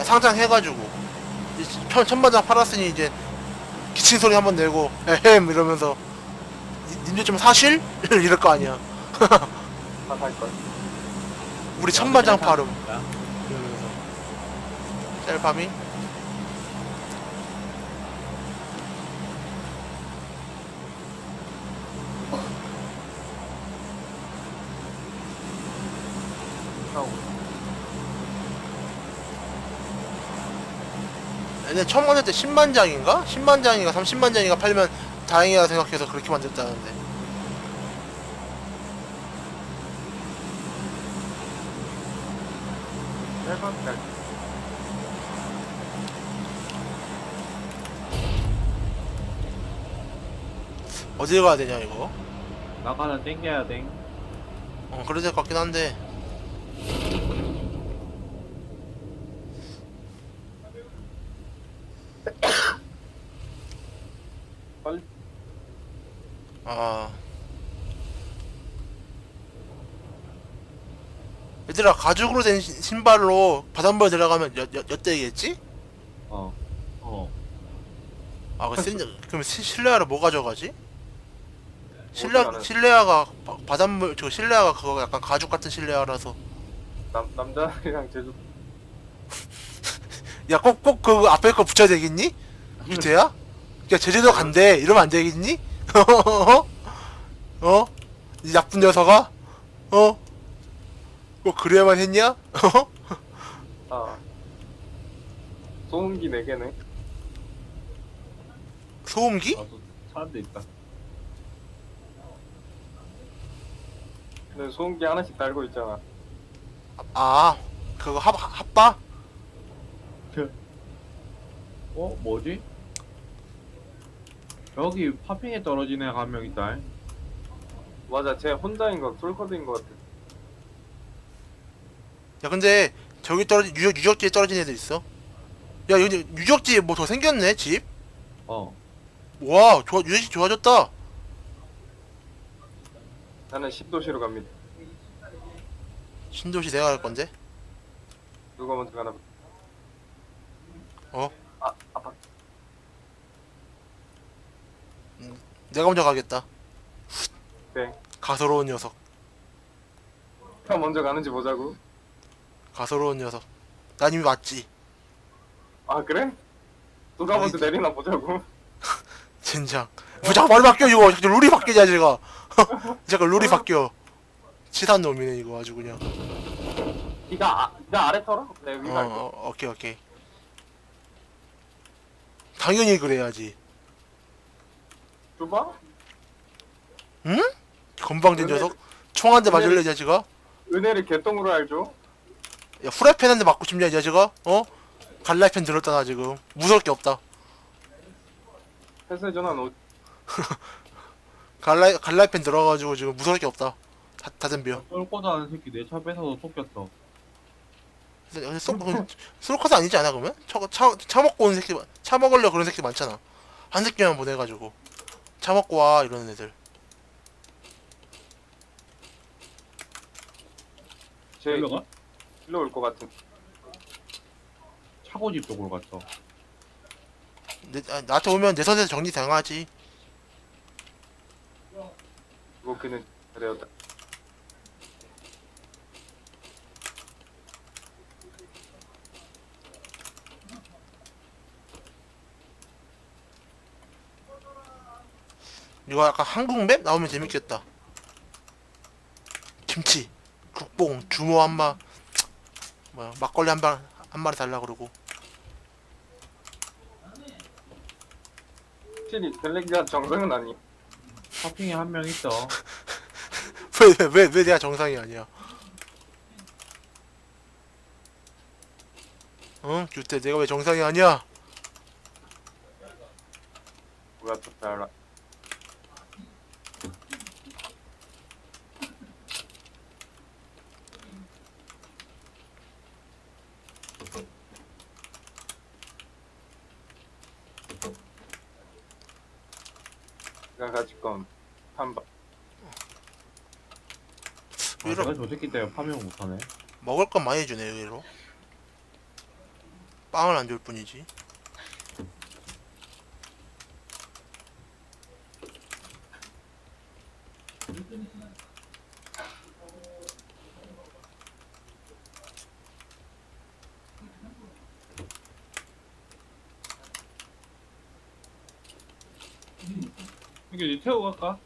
아, 상장 해가지고. 이제 천, 천만장 팔았으니 이제 기침 소리 한번 내고 에헴! 이러면서. 니- 님들 좀 사실? 이럴 거 아니야. 다살걸. 우리 천만장 팔음. 야, 이러면서. 셀파밍 얘네 처음 만들 때 10만 장인가? 10만 장인가 30만 장인가 팔면 다행이라 생각해서 그렇게 만들었다는데 어딜 가야 되냐 이거 나가는 땡겨야 돼. 어될것 같긴 한데 빨리 아 얘들아 가죽으로 된 신- 신발로 바닷물 들어가면 몇, 몇, 몇 대겠지? 어. 어. 아그 신, 그럼 시- 실내화를 뭐 가져가지? 실내, 어디 실내화가 바, 바닷물 저 실내화가 그거 약간 가죽 같은 실내화라서 남, 남자랑 제주 야 꼭 꼭 그 앞에 거 붙여야 되겠니? 유태야? 야 제주도 간대 이러면 안 되겠니? 어? 이 나쁜 녀석아? 어? 꼭 그래야만 했냐? 어? 아 소음기 4개네 소음기? 나도 사람도 있다. 근데 소음기 하나씩 달고 있잖아 아 그거 합, 합바? 어? 뭐지? 여기 파핑에 떨어진 애가 한 명 있다. 맞아 쟤 혼자인 거 솔커드인 거 같아 야 근데 저기 떨어진 유적, 유적지에 떨어진 애들 있어? 야 여기 유적지에 뭐더 생겼네 집? 어. 와 좋아 유적지 좋아졌다. 나는 10도시로 갑니다. 신도시 내가 갈 건데? 누가 먼저 가나 봐. 어? 아 아파 내가 먼저 가겠다. 네. 가소로운 녀석. 누가 먼저 가는지 보자고 가소로운 녀석. 난 이미 왔지. 아 그래? 누가 먼저 내리나 보자고. 젠장. 뭐 자꾸 말이 바뀌어 이거. 자꾸 룰이 바뀌냐 제가 잠깐 룰이 바뀌어. 치사한 놈이네 이거 아주 그냥. 니가 아, 니가 아래 털어? 내 어, 위 갈게 어 오케이 오케이. 당연히 그래야지. 줘봐? 응? 건방진 녀석? 총 한 대 맞을래 자식아? 은혜를 개똥으로 알죠? 야 후라이팬 한대 맞고 싶냐 이 자식아 어? 갈라이팬 들었다 나 지금 무서울 게 없다 회사에 전화 놓 갈라, 갈라이팬 들어가지고 지금 무서울 게 없다 다, 다 덤벼 쏠고자 하는 새끼 내 차 뺏어서 속였어. 근데 쏠- 쏠커스 아니지 않아 그러면? 차, 차, 차 먹고 온 새끼 차 먹으려 그런 새끼 많잖아 한 새끼만 보내가지고 차 먹고 와 이러는 애들 쟤 일로 가? 일로 올 것 같은. 차고집 쪽으로 갔어. 내, 아, 나한테 오면 내 선에서 정리 당하지. 이거 그는 그래였다 이거 약간 한국 맵 나오면 재밌겠다. 김치 국뽕 주모 한마 뭐야 막걸리 한 방 한 마리 달라 그러고. 확실히 벨레기아 정상은 아니 파핑에 한 명 있어. 왜 왜왜왜 내가 정상이 아니야? 응? 규태 내가 왜 정상이 아니야? 누가 또 알아 내가 가질 건 한바 아, 저 새끼 때문에 파밍을 못하네. 먹을 건 많이 주네 의외로 빵을 안 줄 뿐이지. 이게 이제 태우고 갈까?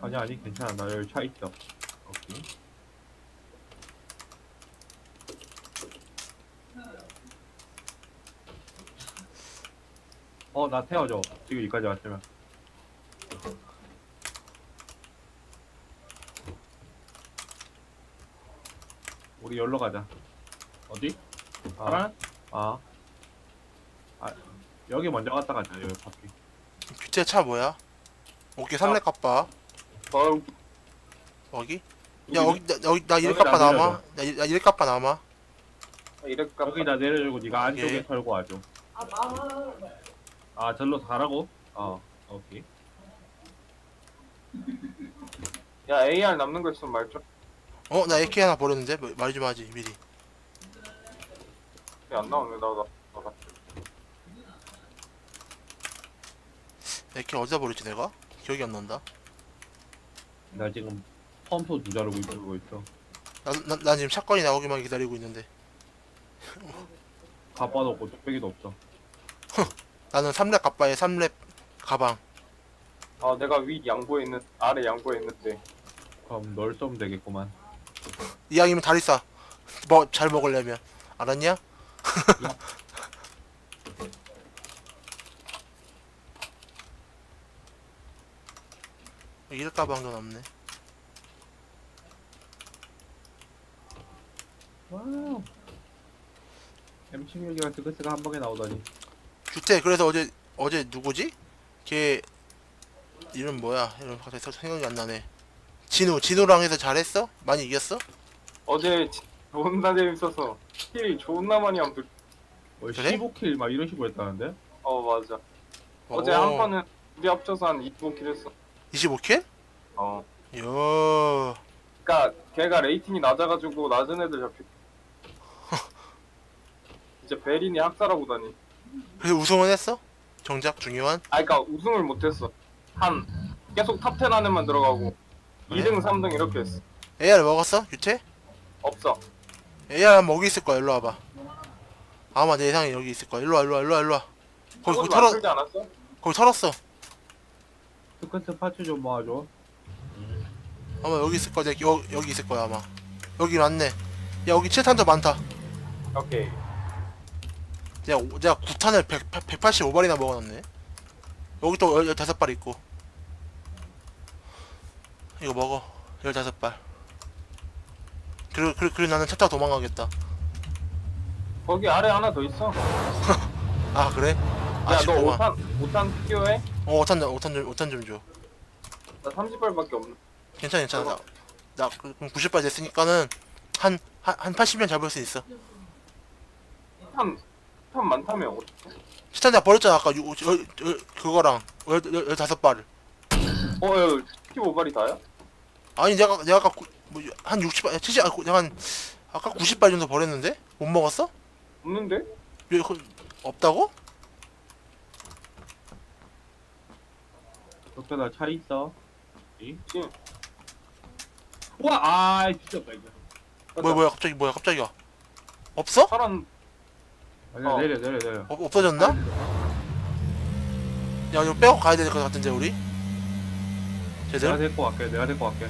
아니 아니 괜찮아 나 여기 차 있어 오케이 어나 태워줘 지금 여기까지 왔으면 우리 열로 가자 어디? 아. 파란? 아. 아 여기 먼저 갔다 가자 여기 바퀴 규태 차 뭐야? 오케이 삼렙 kap바. 어, 여기? 야 여기 나, 여기 나 이래 여기 kap바 나 남아. 나, 이- 나 이래 남아. 이럴까? 여기다 내려주고 네가 안쪽에 예. 털고 와줘. 아 절로 가라고? 어 오케이. 야, AR 남는 거 있으면 말 좀. 어 나 AK 하나 버렸는데 뭐- 말좀 하지 미리. 안 나오네, 나, 나. 나. AK 어디다 버렸지 내가? 기억이 안 난다. 나 지금 펌프 두 자루고 있고 있어. 난, 난, 난 지금 사건이 나오기만 기다리고 있는데 가빠도 없고 뚝배기도 없어. 나는 삼렙 갑바에 삼렙 가방. 아, 내가 위 양보에 있는, 아래 양보에 있는데. 그럼 널 쏘면 되겠구만. 이왕이면 다리 싸. 뭐 잘 먹으려면 알았냐? 이럴 가방도 남네. 와우. M16이가 스그스가 한 방에 나오다니. 규태 그래서 어제 어제 누구지? 걔 이름 뭐야? 이름 갑자기 생각이 안 나네. 진우 진우랑 해서 잘했어? 많이 이겼어? 어제 지- 존나 재밌어서. 힐 존나 많이 함 들. 뭐 그래? 15킬 막 이런 식으로 했다는데? 어, 맞아. 어제 한 판은 우리 합쳐서 한 25킬 했어. 25킬? 어. 요. 그니까, 걔가 레이팅이 낮아가지고 낮은 애들 잡혀. 이제 베린이 학살하고 다니. 그래서 우승은 했어? 정작 중요한? 아, 그니까 우승을 못했어. 한, 계속 탑10 안에만 들어가고. 그래? 2등, 3등 이렇게 했어. AR 먹었어? 규태? 없어. AR 여기 있을 거야. 일로 와봐. 아마 내 예상에 여기 있을 거야. 일로 와, 일로 와, 일로 와, 일로 와. 거기 거기 털어, 않았어? 거기 털었어. 스크스 파츠 좀 모아줘. 아마 여기 있을 거야. 내- 여, 여기 있을 거야 아마. 여기 맞네. 야 여기 7탄도 많다. 오케이. 내가 오- 내가 9탄을 100, 185발이나 먹어놨네. 여기 또 15발 있고. 이거 먹어. 15발. 그리고, 그리고, 그리고 나는 차 타고 도망가겠다. 거기 아래 하나 더 있어. 아, 그래? 야, 너 아쉽구만. 5탄, 5탄 필요해? 어, 5탄, 좀- 5탄 좀, 5탄 좀 줘. 나 30발밖에 없는. 괜찮아, 괜찮아. 나, 나 그- 그럼 90발 됐으니까는 한, 한, 한 80면 잡을 수 있어. 탄, 탄 많다며. 어, 치탄 내가 버렸잖아, 아까. 유, 여, 여, 그거랑. 15발을. 어, 야, 15발이 다야? 아니, 내가, 내가 아까 구- 뭐, 한 60발, 70, 아, 구- 내가 한, 아까 90발 정도 버렸는데? 못 먹었어? 없는데? 왜, 그, 없다고? Doktor 나차 있어. 이? 응. 와, 아, 진짜 이거. 뭐야, 뭐야, 갑자기, 뭐야, 갑자기야. 없어? 사람, 아니, 어. 내려, 내려, 내려. 없, 없어졌나? 야, 이거 빼고 가야 될 것 같은데, 우리? 내가 제대로? 데리고 갈게, 내가 데리고 갈게.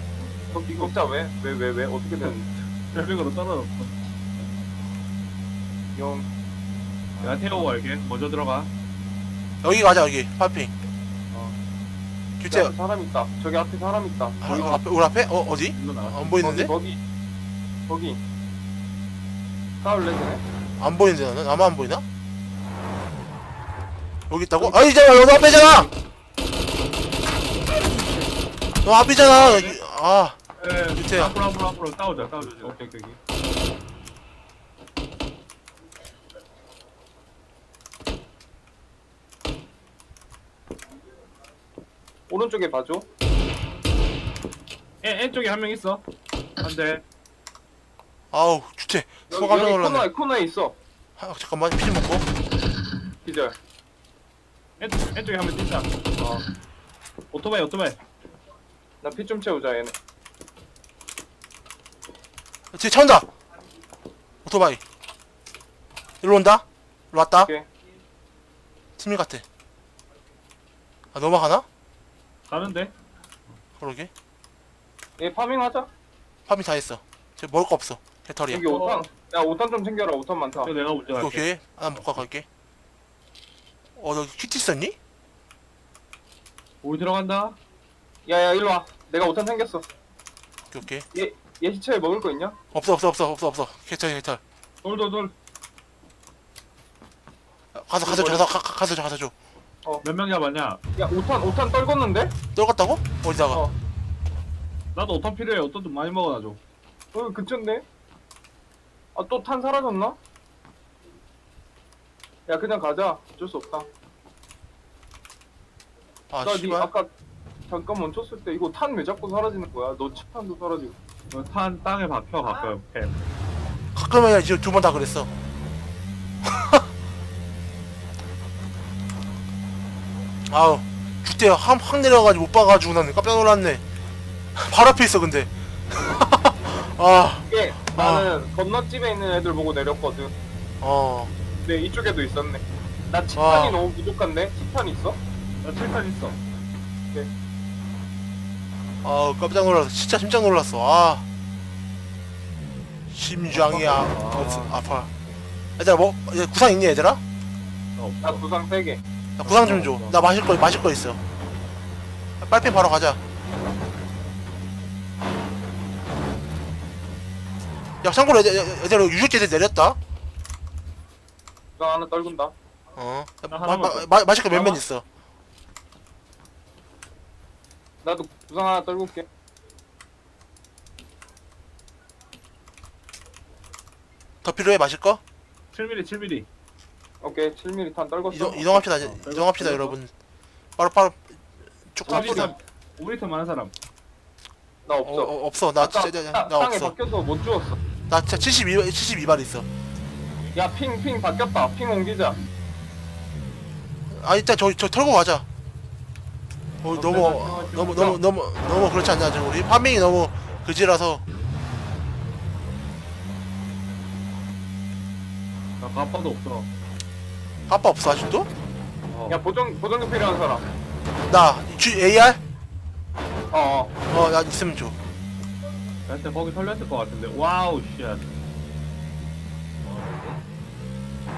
거기 격자 왜? 왜, 왜, 왜? 어떻게 된, 혈백으로 떨어졌어. 영, 내가 태우고 갈게. 먼저 들어가. 여기 가자, 여기. 파핑. 어. 규태, 앞에 사람 있다. 저기 앞에 사람 있다. 아? 어, 앞에, 우리 앞에? 어, 어디? 안 보이는데? 거기, 거기. 싸울래, 쟤네? 안 보이는데, 나는? 나만 안 보이나? 여기 있다고? 잠깐, 너 앞에잖아! 너 앞이잖아! 아, 에, 밑에. 앞으로, 앞으로, 앞으로. 싸우자, 싸우자. 지금. 오케이, 오케이, 오케이. 오른쪽에 봐줘. 에, 왼쪽에 한 명 있어. 안 돼. 아우, 규태. 여기, 소감 여기. 코너에, 코너에 있어. 아, 잠깐만 피 좀 먹고 기절. 왼쪽, 왼쪽에 한번 뛴다. 어. 오토바이, 오토바이. 나 피 좀 채우자 얘네. 뒤에 차 온다 오토바이 일로 온다 일로 왔다 오케이. 팀일 같아 아 넘어가나? 가는데? 그러게 얘 파밍하자. 파밍 다 했어 쟤 먹을 거 없어 배터리야 여기 5탄. 야 5탄 좀 챙겨라. 5탄 많다. 이거 내가 먼저 갈게. 오케이 아 먹고 갈게 어너 키트 있었니? 우리 들어간다. 야야 일로 와. 내가 5탄 챙겼어. 오케이 오케이 얘, 얘 시체에 먹을 거 있냐? 없어 없어 없어 없어 없어 개털 개털 돌, 돌, 돌. 가서 가서 줘 가서 가, 가- 가서 줘 가서 줘 몇 명 잡았냐? 야 5탄 5탄 떨궜는데? 떨궜다고? 어디다가 어. 나도 오탄 필요해. 오탄 좀 많이 먹어놔줘. 어 그쩐데? 아 또 탄 사라졌나? 야 그냥 가자. 어쩔 수 없다. 아 나니 씨발 아까 잠깐 멈췄을 때 이거 탄 왜 자꾸 사라지는 거야? 너 칩탄도 사라지고. 이거 탄 땅에 박혀, 가끔. 캠. 가끔은 이제 두 번 다 그랬어 아우 주대 확, 확 내려가지고 못 봐가지고 나는 깜짝 놀랐네 바로 앞에 있어 근데 아, 이게 나는 건너집에 있는 애들 보고 내렸거든. 어, 근데 이쪽에도 있었네. 나 아. 너무 부족한데? 칩탄 있어? 나 칠탄 있어. 아 깜짝 놀랐어 진짜 심장 놀랐어 아 심장이 아, 아. 아파 얘들아 뭐얘 구상 있니 얘들아? 나. 구상 3개. 나 구상 좀 줘. 나 마실 거 마실 거 있어. 빨리 바로 가자. 야 참고로 얘들 얘들 유적지들 내렸다. 구상 하나 떨군다. 어. 나 마, 하나만 마, 더. 마, 마실 거 몇몇 하나? 있어. 나도 구상 하나 떨굴게. 더 필요해 마실 거? 7mm, 7mm. 오케이 7mm 탄 떨궜어. 이동 이동합시다 이제. 어, 이동합시다 여러분. 바로 바로 쭉 갑시다. 5m, 5m 많은 사람. 나 어, 없어. 어, 없어 나 아까 진짜 땅- 나 땅에 없어. 박혀서 못 주웠어. 나 진짜 72 72발 있어. 야 핑 핑 바뀌었다. 핑 옮기자. 아 일단 저저 털고 가자. 어, 어, 너무 그래, 너무 그래, 너무 너무 너무 그렇지 않냐 지금 우리 파밍이 너무 그지라서 나 가빠도 없어. 아빠 없어 아직도? 어. 야 보정 보정기 필요한 사람. 나 G, AR? 어. 어. 어나 있으면 줘. 나한테 거기 털렸을 것 같은데. 와우, 씨.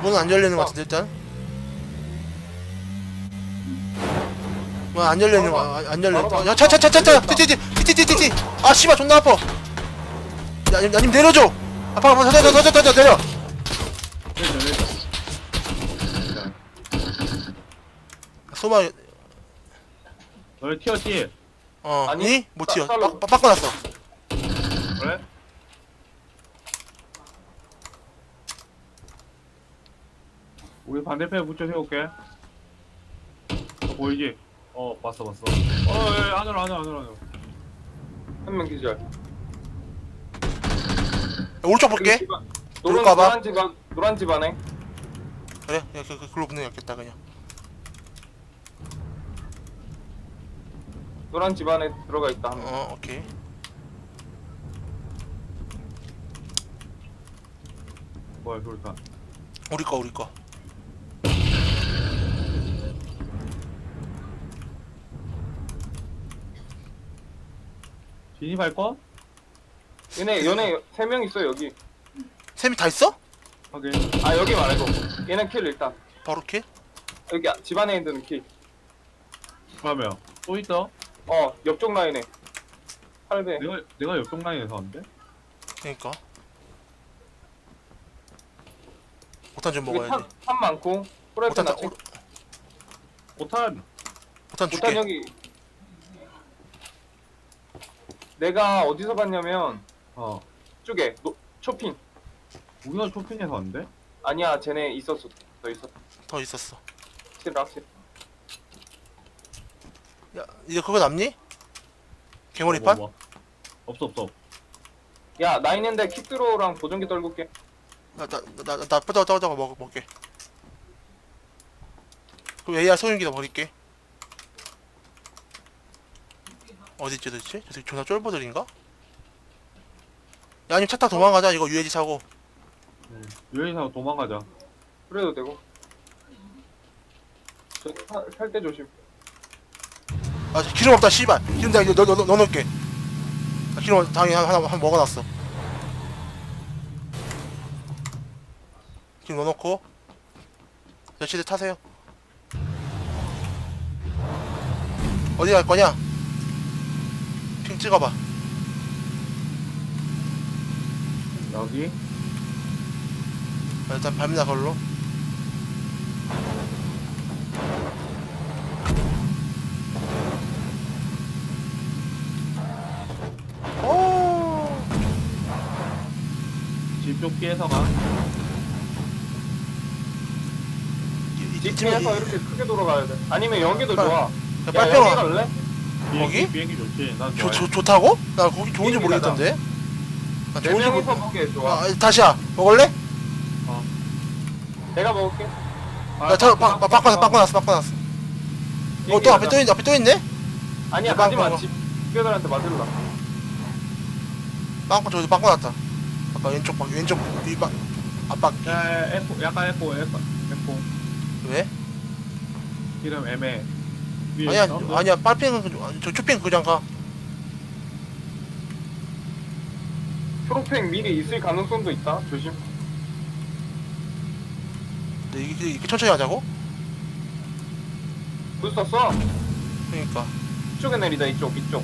문은 안 열리는 것 어. 같은데 일단. 문안 열리는 거, 안, 안 열려. 바로 야, 차, 차, 차, 차, 차, 열렸다. 띠띠띠, 띠띠띠띠. 아, 씨발, 존나 아파. 야, 님, 야, 님 내려줘. 아파, 아파, 더, 더, 더, 더, 더, 더, 내려. 내리자, 내리자. 소마, 너희 튀었지? 어, 아니, 아니, 못 튀어. 따- 따로- 빡, 바꿔놨어. 그래? 우리 반대편에 붙여 세울게. 어, 보이지? 어, 봤어, 봤어. 어, 예, 안으로, 안으로, 안으로, 안으로. 한 명 기절. 야, 오른쪽 볼게. 집안. 노란 집안 노란 집 안에. 그래, 야, 그, 그, 글로 붙는 게 낫겠다, 그냥. 노란 집 안에 들어가 있다. 한 명. 어, 오케이. 뭐야, 그럴까? 우리 거, 우리 거. 진입할 거? 얘네 얘네 세 명 있어 여기. 셈이 다 있어? 확인. 아 여기 말고. 얘는 킬 일단. 바로 킬? 여기 집 안에 있는 킬. 그러면 또 있어? 어 옆쪽 라인에. 8배. 내가 내가 옆쪽 라인에서 왔는데? 그니까. 오탄 좀 여기 먹어야지. 탄, 탄 많고. 프라이팬 오탄, 나 오, 오탄. 오탄 줄게. 여기. 내가 어디서 봤냐면 어. 쪽에 노, 쇼핑. 우리가 쇼핑에서 왔는데? 아니야 쟤네 있었어. 더 있었어. 더 있었어. 확실히 확실히. 야, 이제 그거 남니? 개머리 뭐, 판? 뭐, 뭐. 없어 없어. 야 나 있는데 킥드로우랑 보정기 떨굴게. 나 나 나나 저거 저거 저거 먹 먹게. 그럼 AR 소음기도 버릴게. 어디있지 도대체? 저 새끼 존나 쫄보들인가? 야 아니면 차 타고 도망가자 이거 UAG 사고 유해사고 도망가자. 그래도 되고. 저살때 조심. 아저 기름 없다 씨발. 기름 내가 이거 넣, 넣, 넣어놓을게. 나 기름 당연히 하나, 하나, 하나 먹어놨어. 기름 넣어놓고 여치들 타세요. 어디 갈 거냐? 핑 찍어봐. 여기. 아, 일단 밟니다 걸로 오 집쪽 피해서 가. 이- 이- 집중해서 이쯤에 이렇게 크게 돌아가야 돼. 아니면 여기도 빨- 좋아. 야, 야, 여기 갈래? 비행기, 거기? 비행기 좋지. 좋. 좋, 좋다고? 나 거기 좋은지 비행기 모르겠던데 나 네 좋은지 명이서 모르... 먹게 좋아. 아 다시야 먹을래? 내가 먹을게. 아, 야, 저, 바, 바, 바꿔놨어, 바꿔놨어, 바꿔놨어. 어, 또 앞에 또 있네, 앞에 또 있네? 아니야 빵, 가지 마. 빵, 집 집배들한테 맞을라. 빵꾸 저기도 바꿔놨다. 아까 왼쪽 방, 왼쪽 위 방, 앞방. 야, 야, 에코, 약간 에코, 에코, 에코. 왜? 이름 애매. 위에 아니야, 있어? 아니야, 빨핑은, 그- 저 쇼핑 그냥 가. 초록팽 미리 있을 가능성도 있다. 조심. 근데 이게, 이렇게 천천히 하자고? 부스터 써. 그러니까. 이쪽에 내리자 이쪽 이쪽.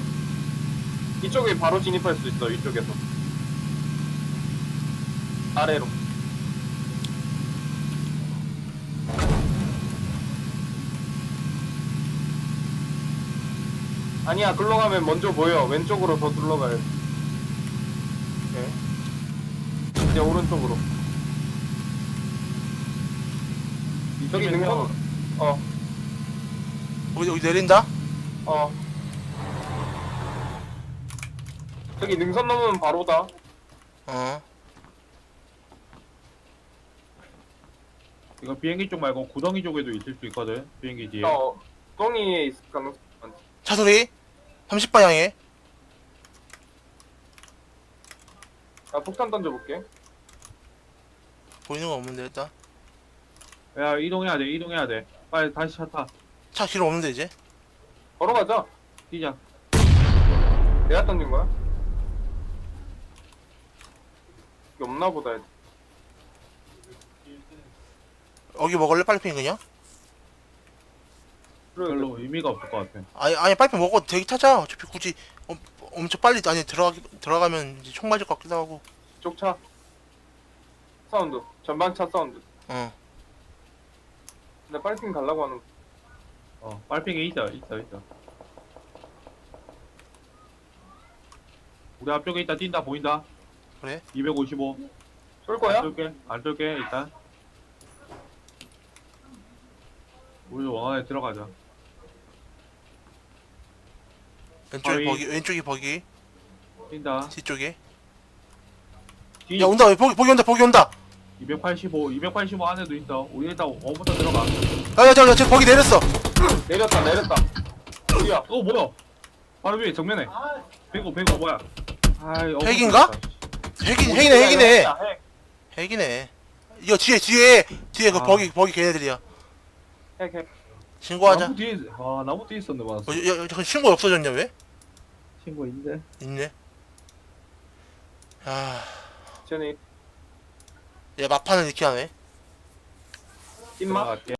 이쪽에 바로 진입할 수 있어 이쪽에서. 아래로. 아니야 글로 가면 먼저 보여 왼쪽으로 더 둘러가야 돼 오케이. 이제 오른쪽으로 저기 이쪽에 능선 어어 여기, 여기 내린다? 어. 저기 능선 넘으면 바로다 어. 이거 비행기 쪽 말고 구덩이 쪽에도 있을 수 있거든. 비행기 뒤에. 어 똥이에 있을 가능성 많지 차 소리? 30방향에. 나 폭탄 던져볼게 보이는 거 없는데, 일단. 야, 이동해야 돼, 이동해야 돼. 빨리 다시 차 타. 차 기름 없는데, 이제. 걸어가자 뛰자. 내가 던진 거야? 이게 없나 보다 여기 먹을래? 빨핑 그냥? 별로 의미가 없을 것 같아. 아니, 아니, 빨핑 먹어도 되게 타자. 어차피 굳이 엄, 엄청 빨리, 아니, 들어가, 들어가면 이제 총 맞을 것 같기도 하고. 이쪽 차 사운드 전방차 사운드 어. 근데 빨핑 가려고 하는 어, 빨핑에 있다, 있다, 있다. 우리 앞쪽에 있다, 뛴다, 보인다. 그래? 255. 쏠 거야? 안 쏠게, 안 쏠게, 일단. 우리 원 안에 들어가자. 왼쪽에 거의- 버기, 왼쪽이 버기, 뛴다. 뒤쪽에. 뒤 야, 온다, 버기, 버기 온다, 버기 온다! 285, 285 안에도 있어. 우리 일단 5부터 들어가. 야, 야, 저, 저, 저 버기 내렸어! 내렸다 내렸다 어디야 어, 뭐야? 바로 위에 정면에. 105, 105 뭐야? 아이, 어, 핵인가? 핵이, 핵이네, 핵이네! 핵이네. 이거 뒤에, 뒤에, 뒤에 그 아. 버기, 버기 걔네들이야. 핵 핵 신고하자. 나무 뒤에, 아, 나무 뒤에 있었네, 맞았어. 어, 야, 야, 야, 신고 없어졌냐, 왜? 친구 있는데? 있네. 아, 쟤네 얘 막판은 이렇게 하네. 입맛 들어갈게.